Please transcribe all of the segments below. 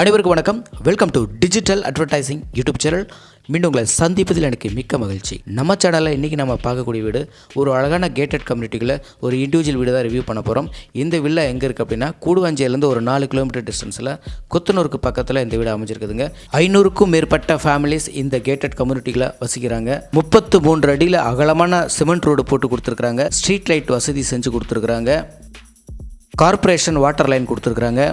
அனைவருக்கும் வணக்கம். Welcome to digital advertising YouTube channel மீண்டும் உங்களை சந்திப்பதில் எனக்கு மிக்க மகிழ்ச்சி. நம்ம சேனலில் இன்றைக்கி நம்ம பார்க்கக்கூடிய வீடு ஒரு அழகான கேட்டட் கம்யூனிட்டியில் ஒரு இண்டிவிஜுவல் வீடு தான் ரிவ்யூ பண்ண போகிறோம் இந்த வில்லா எங்கே இருக்குது அப்படின்னா கூடுவாஞ்சியிலேருந்து ஒரு நாலு கிலோமீட்டர் டிஸ்டன்ஸில் கொத்தனூருக்கு பக்கத்தில் இந்த வீடு அமைஞ்சிருக்குதுங்க. ஐநூறுக்கும் மேற்பட்ட ஃபேமிலிஸ் இந்த கேட்டட் கம்யூனிட்டியில் வசிக்கிறாங்க. முப்பத்து மூன்று அடியில் அகலமான சிமெண்ட் ரோடு போட்டு கொடுத்துருக்குறாங்க. ஸ்ட்ரீட் லைட் வசதி செஞ்சு கொடுத்துருக்குறாங்க. கார்ப்பரேஷன் வாட்டர் லைன் கொடுத்துருக்குறாங்க.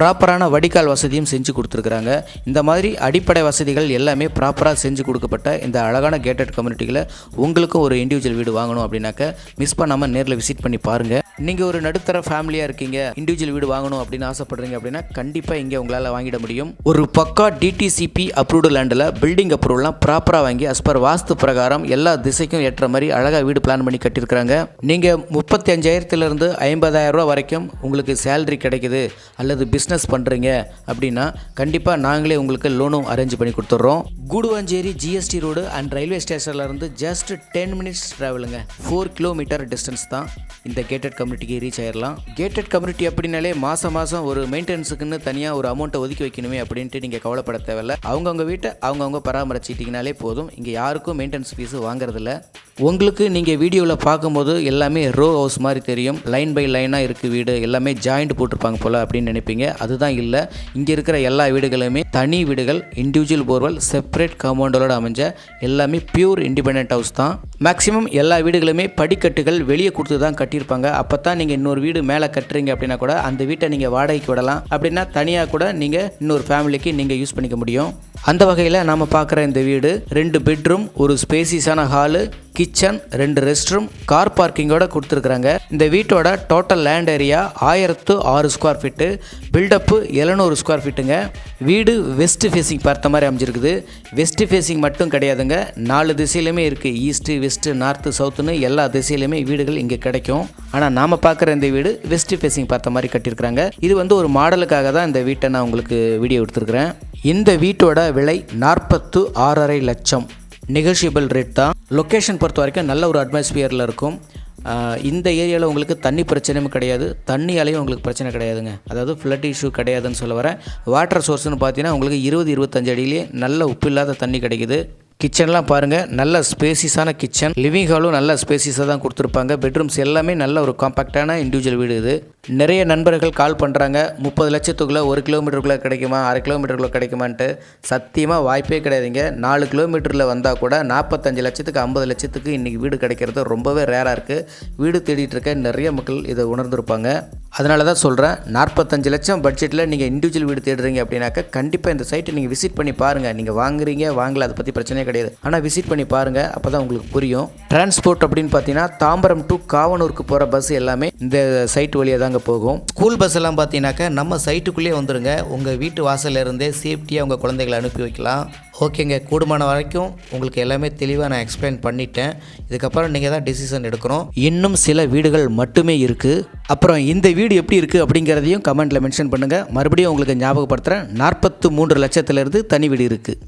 ப்ராப்பரான வடிகால் வசதியும் செஞ்சு கொடுத்துருக்குறாங்க. இந்த மாதிரி அடிப்படை வசதிகள் எல்லாமே ப்ராப்பராக செஞ்சு கொடுக்கப்பட்ட இந்த அழகான கேட்டட் கம்யூனிட்டியில் உங்களுக்கும் ஒரு இண்டிவிஜுவல் வீடு வாங்கணும் அப்படின்னாக்க மிஸ் பண்ணாமல் நேரில் விசிட் பண்ணி பாருங்கள் நீங்கள் ஒரு நடுத்தர ஃபேமிலியாக இருக்கீங்க இண்டிவிஜுவல் வீடு வாங்கணும் அப்படின்னு ஆசைப்படுறீங்க அப்படின்னா கண்டிப்பாக இங்கே உங்களால் வாங்கிட முடியும். ஒரு பக்கா டிடிசிபி அப்ரூவ்டு லேண்டில் பில்டிங் அப்ரூவல்லாம் ப்ராப்பராக வாங்கி அஸ்பர் வாஸ்து பிரகாரம் எல்லா திசைக்கும் ஏற்ற மாதிரி அழகாக வீடு பிளான் பண்ணி கட்டியிருக்கிறாங்க நீங்கள் முப்பத்தி அஞ்சாயிரத்துலேருந்து ஐம்பதாயிரம் ரூபா வரைக்கும் உங்களுக்கு சேலரி கிடைக்குது அல்லது பிஸ்னஸ் பண்ணுறீங்க அப்படின்னா கண்டிப்பாக நாங்களே உங்களுக்கு லோனும் அரேஞ்ச் பண்ணி கொடுத்துட்றோம். Guduvanchery GST road and railway ஸ்டேஷன்லேருந்து ஜஸ்ட் டென் மினிட்ஸ் ட்ராவலுங்க ஃபோர் கிலோமீட்டர் டிஸ்டன்ஸ் தான் இந்த கேட்டட் கம்யூனிட்டிக்கு ரீச் ஆயிடலாம் கேட்டட் கம்யூனிட்டி அப்படின்னாலே மாதம் மாதம் ஒரு மெயின்டெனன்ஸுக்குன்னு தனியாக ஒரு அமௌண்ட்டை ஒதுக்கி வைக்கணுமே அப்படின்ட்டு நீங்கள் கவலைப்பட தேவையில்ல. அவங்கவுங்க வீட்டை அவங்கவுங்க பராமரிச்சிட்டிங்கனாலே போதும். இங்கே யாருக்கும் மெயின்டெனன்ஸ் ஃபீஸு வாங்குறதில்ல. உங்களுக்கு நீங்கள் வீடியோவில் பார்க்கும்போது எல்லாமே ரோ ஹவுஸ் மாதிரி தெரியும். லைன் பை லைனாக இருக்குது வீடு. எல்லாமே ஜாயிண்ட் போட்டிருப்பாங்க போல் அப்படின்னு நினைப்பீங்க. அதுதான் இல்லை. இங்கே இருக்கிற எல்லா வீடுகளுமே தனி வீடுகள் இண்டிவிஜுவல் போர்வெல் செப்பரேட் காம்பவுண்டோட அமைஞ்ச எல்லாமே பியூர் இண்டிபெண்ட் ஹவுஸ் தான். மேக்ஸிமம் எல்லா வீடுகளுமே படிக்கட்டுகள் வெளியே கொடுத்து தான் கட்டியிருப்பாங்க. அப்போ தான் நீங்கள் இன்னொரு வீடு மேலே கட்டுறீங்க அப்படின்னா கூட அந்த வீட்டை நீங்கள் வாடகைக்கு விடலாம். அப்படின்னா தனியாக கூட நீங்கள் இன்னொரு ஃபேமிலிக்கு நீங்கள் யூஸ் பண்ணிக்க முடியும். அந்த வகையில் நாம் பார்க்குற இந்த வீடு ரெண்டு பெட்ரூம் ஒரு ஸ்பேசியஸான ஹாலு கிச்சன் ரெண்டு ரெஸ்ட் ரூம் கார் பார்க்கிங்கோட கொடுத்துருக்குறாங்க. இந்த வீட்டோட டோட்டல் லேண்ட் ஏரியா ஆயிரத்து ஆறு ஸ்கொயர் ஃபீட்டு பில்டப்பு எழுநூறு ஸ்கொயர் ஃபீட்டுங்க வீடு வெஸ்ட் ஃபேஸிங் பார்த்த மாதிரி அமைஞ்சிருக்குது. வெஸ்ட் ஃபேஸிங் மட்டும் கிடையாதுங்க. நாலு திசையிலுமே இருக்குது ஈஸ்ட்டு வெஸ்ட்டு நார்த்து சவுத்துன்னு எல்லா திசையிலுமே வீடுகள் இங்கே கிடைக்கும். ஆனால் நாம் பார்க்குற இந்த வீடு வெஸ்ட் ஃபேஸிங் பார்த்த மாதிரி கட்டியிருக்கிறாங்க. இது வந்து ஒரு மாடலுக்காக தான் இந்த வீட்டை நான் உங்களுக்கு வீடியோ எடுத்துருக்குறேன். இந்த வீட்டோட விலை நாற்பத்து ஆறரை லட்சம். நெகோஷியபிள் ரேட் தான். லொக்கேஷன் பொறுத்த வரைக்கும் நல்ல ஒரு அட்மாஸ்பியரில் இருக்கும். இந்த ஏரியாவில் உங்களுக்கு தண்ணி பிரச்சனையும் கிடையாது. தண்ணியாலையும் உங்களுக்கு பிரச்சனை கிடையாதுங்க. அதாவது ஃப்ளட் இஷ்யூ கிடையாதுன்னு சொல்ல வரேன் வாட்டர் சோர்ஸ்னு பார்த்தீங்கன்னா உங்களுக்கு இருபது இருபத்தஞ்சு அடியிலே நல்ல உப்பு இல்லாத தண்ணி கிடைக்குது. கிச்சன்லாம் பாருங்கள் நல்ல ஸ்பேசிஸான கிச்சன் லிவிங் ஹாலும் நல்ல ஸ்பேசிஸாக தான் கொடுத்துருப்பாங்க. பெட்ரூம்ஸ் எல்லாமே நல்ல ஒரு காம்பாக்டான இண்டிவிஜுவல் வீடு இது. நிறைய நண்பர்கள் கால் பண்ணுறாங்க முப்பது லட்சத்துக்குள்ளே ஒரு கிலோமீட்டருக்குள்ளே கிடைக்குமா? அரை கிலோமீட்டருக்குள்ளே கிடைக்குமான்ட்டு சத்தியமாக வாய்ப்பே கிடையாதுங்க. நாலு கிலோமீட்டரில் வந்தால் கூட நாற்பத்தஞ்சு லட்சத்துக்கு ஐம்பது லட்சத்துக்கு இன்றைக்கி வீடு கிடைக்கிறது ரொம்பவே ரேராக இருக்குது வீடு தேடிட்டு இருக்க நிறைய மக்கள் இதை உணர்ந்திருப்பாங்க. அதனால தான் சொல்கிறேன் நாற்பத்தஞ்சு லட்சம் பட்ஜெட்டில் நீங்கள் இண்டிவிஜுவல் வீடு தேடுறீங்க அப்படின்னாக்க கண்டிப்பாக இந்த சைட்டை நீங்கள் விசிட் பண்ணி பாருங்கள் நீங்கள் வாங்குறீங்க வாங்கல அதை பற்றி பிரச்சனையே கிடையாது. ஆனால் விசிட் பண்ணி பாருங்கள் அப்போ தான் உங்களுக்கு புரியும். டிரான்ஸ்போர்ட் அப்படின்னு பார்த்தீங்கன்னா தாம்பரம் டு காவனூருக்கு போகிற பஸ் எல்லாமே இந்த சைட் வழியாக தான் தாங்க போகும். ஸ்கூல் பஸ் எல்லாம் பார்த்தீங்கன்னாக்கா நம்ம சைட்டுக்குள்ளேயே வந்துருங்க. உங்கள் வீட்டு வாசல்ல இருந்தே சேஃப்டியாக உங்கள் குழந்தைகளை அனுப்பி வைக்கலாம். ஓகேங்க கூடுமான வரைக்கும் உங்களுக்கு எல்லாமே தெளிவாக நான் எக்ஸ்பிளைன் பண்ணிட்டேன். இதுக்கப்புறம் நீங்கள் தான் டிசிஷன் எடுக்கணும். இன்னும் சில வீடுகள் மட்டுமே இருக்குது அப்புறம் இந்த வீடு எப்படி இருக்குது அப்படிங்கிறதையும் கமெண்ட்டில் மென்ஷன் பண்ணுங்கள் மறுபடியும் உங்களுக்கு ஞாபகப்படுத்துகிறேன் நாற்பத்து மூன்று லட்சத்துலேருந்து தனி வீடு இருக்குது